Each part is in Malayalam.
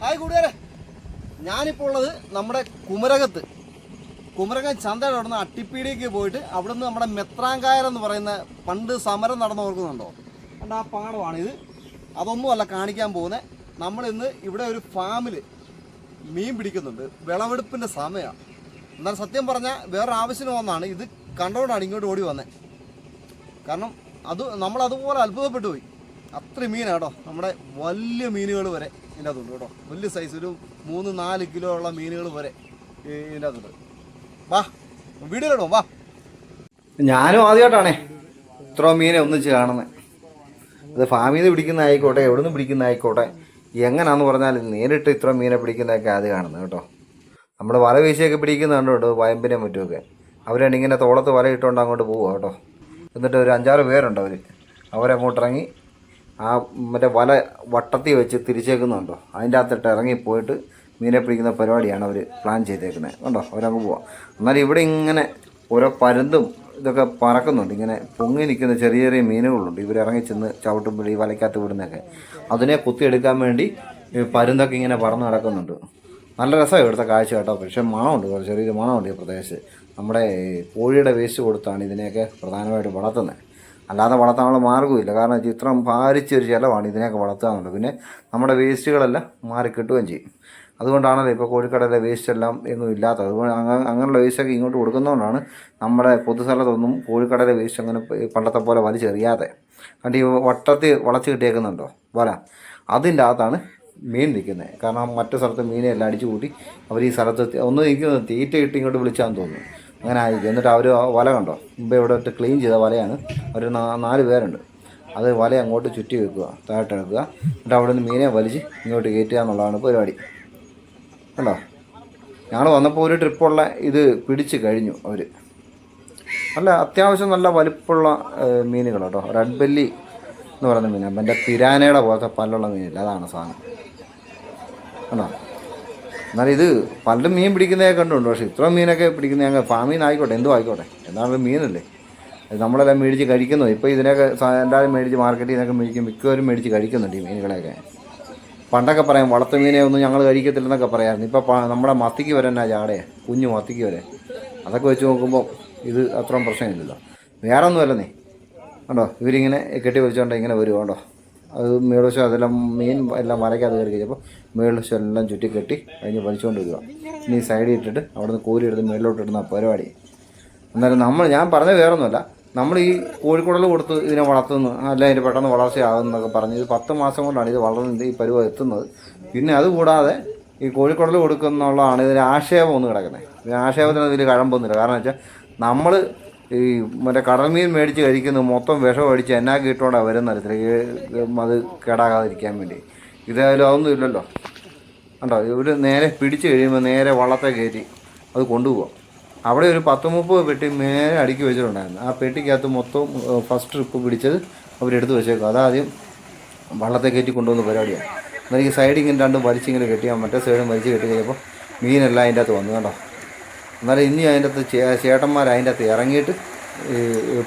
ഹായ് കൂട്ടുകാരെ. ഞാനിപ്പോൾ ഉള്ളത് നമ്മുടെ കുമരകത്ത്. കുമരകം ചന്തയുടെ അവിടെ അട്ടിപ്പീടിക്ക് പോയിട്ട് അവിടെ നിന്ന് നമ്മുടെ മെത്രാങ്കായർ എന്ന് പറയുന്ന പണ്ട് സമരം നടന്നു ഓർക്കുന്നുണ്ടോ കണ്ട ആ പാടമാണിത് അതൊന്നുമല്ല കാണിക്കാൻ പോകുന്നത് നമ്മളിന്ന് ഇവിടെ ഒരു ഫാമിൽ മീൻ പിടിക്കുന്നുണ്ട്. വിളവെടുപ്പിന്റെ സമയമാണ് എന്നാൽ സത്യം പറഞ്ഞാൽ വേറൊരു ആവശ്യത്തിന് ഇത് കണ്ടോണ്ടാണ് ഇങ്ങോട്ട് ഓടി വന്നത് കാരണം അത് നമ്മളതുപോലെ അത്ഭുതപ്പെട്ടു പോയി. അത്ര മീനാണ് കേട്ടോ. നമ്മുടെ വലിയ മീനുകൾ വരെ. ഇതിന്റെ അതുണ്ട് കേട്ടോ. വലിയ സൈസ് ഒരു മൂന്ന് നാല് കിലോ ഉള്ള മീനുകൾ വരെ ഇതിന്റെ അതുണ്ട് വാ വീടുകളോ വാ. ഞാനും ആദ്യമായിട്ടാണേ ഇത്ര മീനെ ഒന്നിച്ച് കാണുന്നത് അത് ഫാമിൽ നിന്ന് പിടിക്കുന്ന ആയിക്കോട്ടെ എവിടെ നിന്ന് പിടിക്കുന്ന ആയിക്കോട്ടെ എങ്ങനെയാന്ന് പറഞ്ഞാൽ നേരിട്ട് ഇത്ര മീനെ പിടിക്കുന്നതൊക്കെ ആദ്യം കാണുന്നത് കേട്ടോ. നമ്മൾ വല വീശിയൊക്കെ പിടിക്കുന്നുണ്ട് കേട്ടോ വയമ്പിനെ മറ്റുമൊക്കെ അവരാണ് ഇങ്ങനെ തോളത്ത് വല ഇട്ടുകൊണ്ട് അങ്ങോട്ട് പോവുക കേട്ടോ. എന്നിട്ട് ഒരു അഞ്ചാറ് പേരുണ്ട് അവർ അവരങ്ങോട്ട് ഇറങ്ങി ആ മറ്റേ വല വട്ടത്തിൽ വെച്ച് തിരിച്ചേക്കുന്നുണ്ടോ? അതിന്റെ അകത്തിട്ട് ഇറങ്ങി പോയിട്ട് മീനെ പിടിക്കുന്ന പരിപാടിയാണ് അവർ പ്ലാൻ ചെയ്തേക്കുന്നത് കണ്ടോ? അവരങ്ങ് പോവാം. എന്നാൽ ഇവിടെ ഇങ്ങനെ ഓരോ പരുന്തും ഇതൊക്കെ പറക്കുന്നുണ്ട്. ഇങ്ങനെ പൊങ്ങി നിൽക്കുന്ന ചെറിയ ചെറിയ മീനുകളുണ്ട്. ഇവർ ഇറങ്ങി ചെന്ന് ചവിട്ടുമ്പോൾ ഈ വലയ്ക്കകത്ത് വിടുന്നൊക്കെ അതിനെ കുത്തിയെടുക്കാൻ വേണ്ടി പരുന്തൊക്കെ ഇങ്ങനെ പറന്ന് നടക്കുന്നുണ്ട്. നല്ല രസമാണ് ഇവിടുത്തെ കാഴ്ച കേട്ടോ. പക്ഷേ മണമുണ്ട് ചെറിയൊരു മണമുണ്ട് ഈ പ്രദേശത്ത്. നമ്മുടെ കോഴിയുടെ വേസ്റ്റ് കൊടുത്താണ് ഇതിനെയൊക്കെ പ്രധാനമായിട്ട് വളർത്തുന്നത് അല്ലാതെ വളർത്താനുള്ള മാർഗമില്ല കാരണം ചിത്രം ഭാരിച്ചൊരു ചിലവാണ് ഇതിനെയൊക്കെ വളർത്തുക എന്നുള്ളത് പിന്നെ നമ്മുടെ വേസ്റ്റുകളെല്ലാം മാറി കിട്ടുകയും ചെയ്യും. അതുകൊണ്ടാണല്ലോ ഇപ്പോൾ കോഴിക്കടയിലെ വേസ്റ്റ് എല്ലാം എങ്ങും ഇല്ലാത്തത്. അതുകൊണ്ട് അങ്ങ- അങ്ങനെയുള്ള വേസ്റ്റൊക്കെ ഇങ്ങോട്ട് കൊടുക്കുന്നതുകൊണ്ടാണ് നമ്മുടെ പൊതുസ്ഥലത്തൊന്നും കോഴിക്കടയിലെ വേസ്റ്റ് അങ്ങനെ പണ്ടത്തെ പോലെ വലിച്ചെറിയാതെ. കണ്ട് ഈ വട്ടത്തിൽ വളച്ച് കിട്ടിയേക്കുന്നുണ്ടോ? വല. അതിന്റെ അകത്താണ് മീൻ നിൽക്കുന്നത്. കാരണം മറ്റു സ്ഥലത്ത് മീനെല്ലാം അടിച്ചു കൂട്ടി അവർ ഈ സ്ഥലത്ത് ഒന്ന് നിൽക്കുന്നത് തീറ്റ കിട്ടി ഇങ്ങോട്ട് വിളിച്ചാന്ന് തോന്നുന്നു. അങ്ങനെ ആയിരിക്കും എന്നിട്ട് അവർ വല കണ്ടോ? മുമ്പേ ഇവിടെ ഇട്ട് ക്ലീൻ ചെയ്ത വലയാണ്. ഒരു നാല് പേരുണ്ട്. അത് വല അങ്ങോട്ട് ചുറ്റി വെക്കുക താഴോട്ട് എടുക്കുക എന്നിട്ട് അവിടെ നിന്ന് മീനെ വലിച്ച് ഇങ്ങോട്ട് കയറ്റുക എന്നുള്ളതാണ് പരിപാടി. കണ്ടോ? ഞങ്ങൾ വന്നപ്പോൾ ഒരു ട്രിപ്പുള്ള ഇത് പിടിച്ച് കഴിഞ്ഞു അവർ നല്ല അത്യാവശ്യം നല്ല വലിപ്പമുള്ള മീനുകൾ കേട്ടോ റെഡ് ബെല്ലി എന്ന് പറയുന്ന മീനാണ് എന്റെ പിരാനയുടെ പോലത്തെ പല്ലുള്ള മീനില്ല. അതാണ് സാധനം. കണ്ടോ? എന്നാൽ ഇത് പലരും മീൻ പിടിക്കുന്നതൊക്കെ കണ്ടുണ്ട് പക്ഷേ ഇത്ര മീനൊക്കെ പിടിക്കുന്ന ഞങ്ങൾ നിന്ന് ആയിക്കോട്ടെ എന്തോ ആയിക്കോട്ടെ. എന്നാലും മീനല്ലേ. അത് നമ്മളെല്ലാം മേടിച്ച് കഴിക്കുന്നു. ഇപ്പോൾ ഇതിനൊക്കെ എല്ലാവരും മേടിച്ച് മാർക്കറ്റിൽ നിന്നൊക്കെ മേടിക്കും മിക്കവരും മേടിച്ച് കഴിക്കുന്നുണ്ട് ഈ മീനുകളെയൊക്കെ. പണ്ടൊക്കെ പറയാം വളർത്തു മീനെ ഒന്നും ഞങ്ങൾ കഴിക്കത്തില്ലെന്നൊക്കെ പറയാമായിരുന്നു ഇപ്പോൾ നമ്മുടെ മത്തിക്ക് വരെ എന്നാ കുഞ്ഞു മത്തിക്ക് വരെ. അതൊക്കെ വെച്ച് നോക്കുമ്പോൾ ഇത് അത്രയും പ്രശ്നമില്ലല്ലോ. വേറെ ഒന്നുമല്ല നീ. കണ്ടോ? ഇവരിങ്ങനെ കെട്ടി വലിച്ചുകൊണ്ട് ഇങ്ങനെ വരുമോ കേട്ടോ അത് മേളുവശം അതെല്ലാം മീൻ എല്ലാം വരയ്ക്കാതെ കയറി കഴിഞ്ഞപ്പോൾ മേളുവശം എല്ലാം ചുറ്റി കെട്ടി കഴിഞ്ഞ് വലിച്ചുകൊണ്ട് വരിക ഇനി സൈഡിൽ ഇട്ടിട്ട് അവിടുന്ന് കോരി എടുത്ത് മേളിലോട്ട് ഇടുന്ന പരിപാടി. എന്നാലും നമ്മൾ ഞാൻ പറഞ്ഞത് വേറൊന്നുമല്ല. നമ്മൾ ഈ കോഴിക്കുടൽ കൊടുത്ത് ഇതിനെ വളർത്തുന്നു അല്ല ഇതിന് പെട്ടെന്ന് വളർച്ചയാകുന്നൊക്കെ പറഞ്ഞ് ഇത് പത്ത് മാസം കൊണ്ടാണ് ഇത് വളർന്നത് ഈ പരുവ എത്തുന്നത്. പിന്നെ അതുകൂടാതെ ഈ കോഴിക്കുടൽ കൊടുക്കുന്നുള്ളതാണ് ഇതിന് ആക്ഷേപം ഒന്ന് കിടക്കുന്നത്. ആക്ഷേപത്തിന് ഇതിൽ കഴമ്പൊന്നുമില്ല. കാരണം വെച്ചാൽ നമ്മൾ ഈ മറ്റേ കടൽ മീൻ മേടിച്ച് കഴിക്കുന്നത് മൊത്തം വിഷം അടിച്ച് എന്നാക്കി ഇട്ടുകൊണ്ടാണ് വരുന്ന തരത്തിൽ അത് കേടാകാതിരിക്കാൻ വേണ്ടി. ഇതായാലും അതൊന്നും ഇല്ലല്ലോ. കണ്ടോ? ഇവർ നേരെ പിടിച്ച് കഴിയുമ്പോൾ നേരെ വള്ളത്തെ കയറ്റി അത് കൊണ്ടുപോകാം അവിടെ ഒരു പത്ത് മുപ്പത് പെട്ടി നേരെ അടുക്കി വെച്ചിട്ടുണ്ടായിരുന്നു. ആ പെട്ടിക്കകത്ത് മൊത്തം ഫസ്റ്റ് ട്രിപ്പ് പിടിച്ചത് അവരെടുത്ത് വെച്ചേക്കും അതാദ്യം വള്ളത്തെ കയറ്റി കൊണ്ടുവന്ന പരിപാടിയാണ് ഈ സൈഡ് ഇങ്ങനെ രണ്ടും വലിച്ചിങ്ങനെ കെട്ടിയാൽ മറ്റേ സൈഡും വലിച്ച് കെട്ടി കഴിയുമ്പോൾ മീനെല്ലാം അതിന്റെ അകത്ത് വന്നു. കേട്ടോ എന്നാലും ഇനി അതിന്റെ അകത്ത് ചേട്ടന്മാർ അതിന്റെ അകത്ത് ഇറങ്ങിയിട്ട്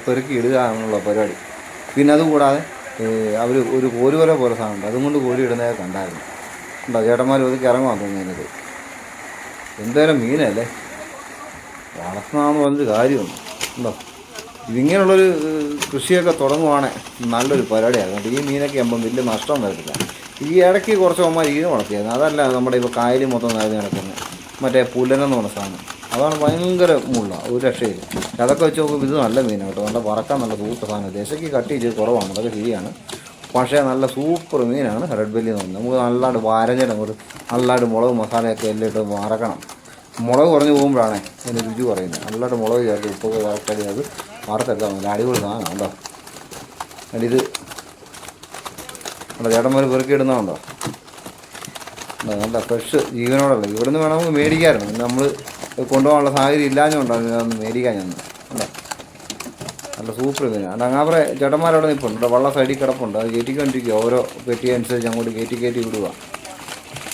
പെറുക്കി ഇടുക എന്നുള്ള പരിപാടി. പിന്നെ അതുകൂടാതെ അവർ ഒരു കോരുവല പോലെ സാധനമുണ്ട്. അതും കൊണ്ട് കോരി ഇടുന്നതൊക്കെ കണ്ടായിരുന്നു. ഉണ്ടോ ചേട്ടന്മാർ ഒതുക്കി ഇറങ്ങുവാൻ തോന്നിയത് എന്തായാലും മീനല്ലേ? വളർത്തണമെന്ന് പറഞ്ഞൊരു കാര്യമുണ്ട്. ഉണ്ടോ ഇതിങ്ങനെയുള്ളൊരു കൃഷിയൊക്കെ തുടങ്ങുവാണെ നല്ലൊരു പരിപാടിയായിരുന്നു ഈ മീനൊക്കെ ആകുമ്പം വലിയ നഷ്ടം വരത്തില്ല. ഈ ഇടയ്ക്ക് കുറച്ച് അമ്മ ഇതിനെ വളർത്തിയായിരുന്നു. അതല്ല നമ്മുടെ ഇപ്പോൾ കായൽ മൊത്തം നിറഞ്ഞ് കിടക്കുന്നത് മറ്റേ പുലനെന്ന് പറഞ്ഞ സാധനം. അതാണ് ഭയങ്കര മുള്ള ഒരു രക്ഷയില്ല. അതൊക്കെ വെച്ച് നോക്കുമ്പോൾ ഇത് നല്ല മീനാണ് കേട്ടോ. നല്ല വറക്കാൻ നല്ല സൂപ്പർ സാധനം ദശയ്ക്ക് കട്ട് ചെയ്ത് കുറവാണ്. അതൊക്കെ ശരിയാണ്. പക്ഷേ നല്ല സൂപ്പർ മീനാണ് റെഡ് ബെല്ലി എന്ന് പറയുന്നത്. നമുക്ക് നല്ലതായിട്ട് വാരഞ്ഞിട്ട് ഒരു നല്ലതായിട്ട് മുളക് മസാലയൊക്കെ എല്ലാം ഇട്ട് വറക്കണം. മുളക് കുറഞ്ഞ് പോകുമ്പോഴാണ് അതിന് രുചി പറയുന്നത്. നല്ലതായിട്ട് മുളക് ചേർത്ത് ഉപ്പൊക്കെ ചേർത്ത് അത് വറുത്തെടുക്കാൻ നല്ല അടിപൊളി സാധനം ഉണ്ടോ അതിൽ ഇത് നമ്മുടെ ചേട്ടന്മാർ പെറുക്കി ഇടുന്നതുണ്ടോ നല്ല ഫ്രഷ് ജീവനോടുള്ള ഇവിടുന്ന് വേണമെങ്കിൽ മേടിക്കാറുണ്ട് നമ്മൾ കൊണ്ടുപോകാനുള്ള സാഹചര്യം ഇല്ലാഞ്ഞുകൊണ്ടാണ് ഞാൻ മേടിക്കാൻ ഞാൻ അല്ലേ നല്ല സൂപ്പർ മീനാണ് അത് അങ്ങാപ്പുറം ചേട്ടന്മാരവിടെ നിൽപ്പുണ്ട്. വള്ള സൈഡിൽ കിടപ്പുണ്ട്. അത് കയറ്റിക്കൊണ്ടിരിക്കുക ഓരോ പെട്ടി അനുസരിച്ച് അങ്ങോട്ട് കയറ്റി കയറ്റി വിടുക.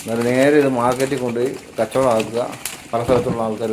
എന്നിട്ട് നേരെ ഇത് മാർക്കറ്റിൽ കൊണ്ടുപോയി കച്ചവടമാക്കുക. പല സ്ഥലത്തുള്ള ആൾക്കാർ